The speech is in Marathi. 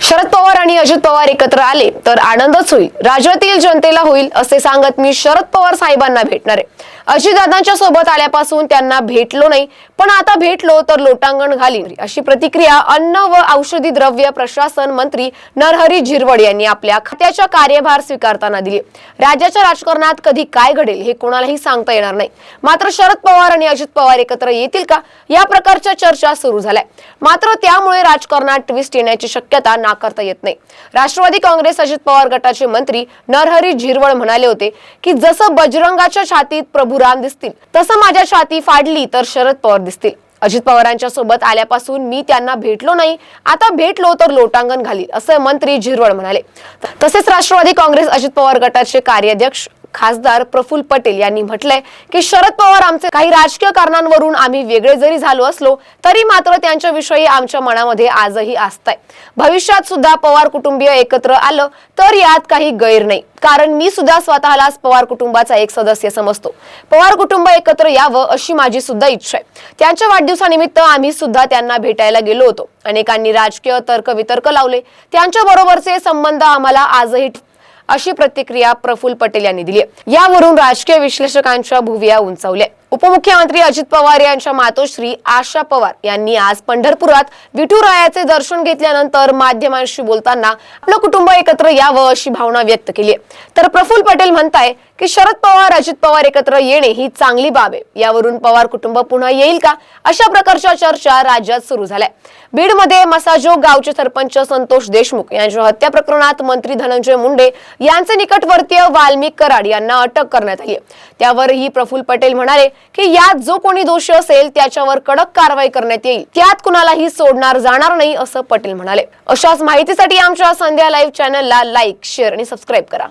शरद पवार आणि अजित पवार एकत्र आले तर आनंदच होईल. राज्यातील जनतेला होईल असे सांगत मी शरद पवार साहेबांना भेटणार आहे. अजितदादांच्या सोबत आल्यापासून त्यांना भेटलो नाही पण आता भेटलो तर लोटांगण घालीन अशी प्रतिक्रिया अन्न व औषधी द्रव्य प्रशासन मंत्री नरहरी झिरवड यांनी आपल्या खात्याच्या कार्यभार स्वीकारताना दिली. राज्याच्या राजकारणात कधी काय घडेल हे कोणालाही सांगता येणार नाही. मात्र शरद पवार आणि अजित पवार एकत्र येतील का? या प्रकारच्या चर्चा सुरू झाल्या. मात्र त्यामुळे राजकारणात ट्विस्ट येण्याची शक्यता नाकारता येत नाही. राष्ट्रवादी काँग्रेस अजित पवार गटाचे मंत्री नरहरी झिरवळ म्हणाले होते की जसं बजरंगाच्या छातीत प्रभू राम दिसतील तसं माझ्या छाती फाडली तर शरद पवार दिसतील. अजित पवारांच्या सोबत आल्यापासून मी त्यांना भेटलो नाही आता भेटलो तर लोटांगण घालील असं मंत्री झिरवळ म्हणाले. तसेच राष्ट्रवादी काँग्रेस अजित पवार गटाचे कार्याध्यक्ष खासदार प्रफुल्ल पटेल यांनी म्हटलंय की शरद पवार आमचे काही राजकीय कारणांवरून आम्ही वेगळे जरी झालो असलो तरी मात्र त्यांच्याविषयी आमच्या मनामध्ये आजही आस्था आहे भविष्यात सुद्धा पवार कुटुंबीय एकत्र आलं तर यात काही गैर नाही. कारण मी सुद्धा स्वतःलाच पवार कुटुंबाचा एक सदस्य समजतो. पवार कुटुंब एकत्र यावं अशी माझी सुद्धा इच्छा आहे. त्यांच्या वाढदिवसानिमित्त आम्ही सुद्धा त्यांना भेटायला गेलो होतो. अनेकांनी राजकीय तर्क वितर्क लावले. त्यांच्या बरोबरचे संबंध आम्हाला आजही अशी प्रतिक्रिया प्रफुल्ल पटेल यांनी दिली यावरून राजकीय विश्लेषकांच्या भुविया उंचावल्या उपमुख्यमंत्री अजित पवार यांच्या मातोश्री आशा पवार यांनी आज पंढरपुरात विठुरायाचे दर्शन घेतल्यानंतर माध्यमांशी बोलताना आपलं कुटुंब एकत्र यावं अशी भावना व्यक्त केली आहे. तर प्रफुल्ल पटेल म्हणताय की शरद पवार अजित पवार एकत्र येणे ही चांगली बाब आहे. यावरून पवार कुटुंब पुन्हा येईल का? अशा प्रकारच्या चर्चा राज्यात सुरू झाल्या. बीडमध्ये मसाजोग गावचे सरपंच संतोष देशमुख यांच्या हत्या प्रकरणात मंत्री धनंजय मुंडे यांचे निकटवर्तीय वाल्मिक कराड यांना अटक करण्यात आली त्यावरही प्रफुल्ल पटेल म्हणाले की यात जो कोणी दोषी असेल त्याच्यावर कडक कारवाई करण्यात येईल. त्यात कुणालाही सोडणार जाणार नाही असं पटेल म्हणाले. अशाच माहितीसाठी आमच्या संध्या लाईव्ह चॅनलला लाईक शेअर आणि सबस्क्राईब करा.